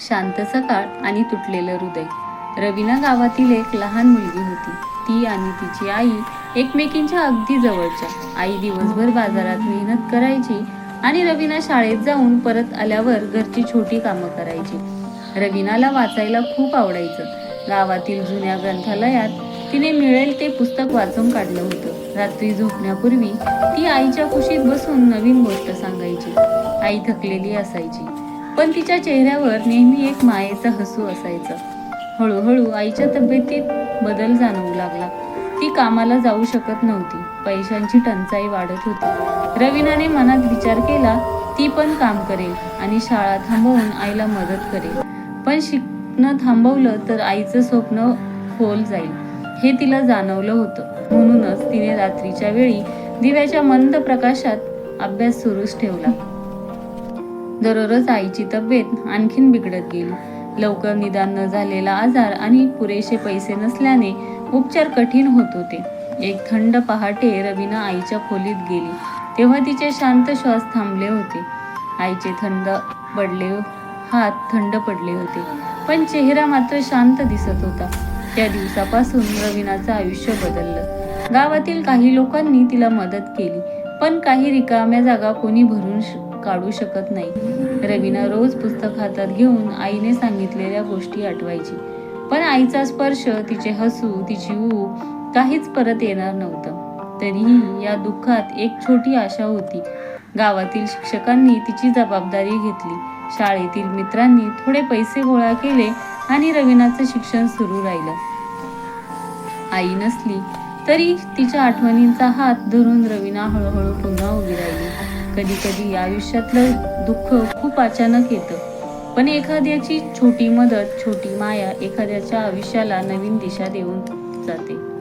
शांत सकाळ आणि तुटलेलं हृदय. रवीना गावातील एक लहान मुलगी होती. ती आणि तिची आई एकमेकींच्या अगदी जवळच्या. आई दिवसभर बाजारात मेहनत करायची आणि रवीना शाळेत जाऊन परत आल्यावर घरची छोटी कामं करायची. रवीनाला वाचायला खूप आवडायचं. गावातील जुन्या ग्रंथालयात तिने मिळेल ते पुस्तक वाचून काढलं होतं. रात्री झोपण्यापूर्वी ती आईच्या कुशीत बसून नवीन गोष्ट सांगायची. आई थकलेली असायची. पण तिच्या चेहऱ्यावर नेहमी एक मायेचा हसू असायचं. हळूहळू आईच्या तब्येतीत बदल जाणवू लागला. ती कामाला जाऊ शकत नव्हती. पैशांची टंचाई वाढत होती. रवीनाने मनात विचार केला ती पण काम करेल आणि शाळा थांबवून आईला मदत करेल. पण शिकणं थांबवलं तर आईचं स्वप्न खोल जाईल. हे तिला जाणवलं होतं. म्हणूनच तिने रात्रीच्या वेळी दिव्याच्या मंद प्रकाशात अभ्यास सुरूच ठेवला. दररोज आईची तब्येत आणखीन बिघडत गेली. लवकर निदान न झालेला आजार आणि पुरेसे पैसे नसल्याने उपचार कठीण होत होते. एक थंड पहाटे रवीनं आईच्या खोलीत गेली. तेव्हा तिचे शांत श्वास थांबले होते. आईचे थंड पडले हात थंड पडले होते. पण चेहरा मात्र शांत दिसत होता. त्या दिवसापासून रवीनाचं आयुष्य बदललं. गावातील काही लोकांनी तिला मदत केली पण काही रिकाम्या जागा कोणी भरून श- काढू शकत नाही. रवीना रोज पुस्तक हातात घेऊन आईने सांगितलेल्या गोष्टी आठवायची. पण आईचा स्पर्श तिचे हसू तिची ऊब काहीच परत येणार नव्हतं. तरीही या दुःखात एक छोटी आशा होती. गावातील शिक्षकांनी तिची जबाबदारी घेतली. शाळेतील मित्रांनी थोडे पैसे गोळा केले आणि रवीनाचं शिक्षण सुरू राहिलं. आई नसली तरी तिच्या आठवणींचा हात धरून रवीना हळूहळू पुन्हा उभी राहिली. कधी कधी आयुष्यातलं दुःख खूप अचानक येतं. पण एखाद्याची छोटी मदत छोटी माया एखाद्याच्या आयुष्याला नवीन दिशा देऊन जाते.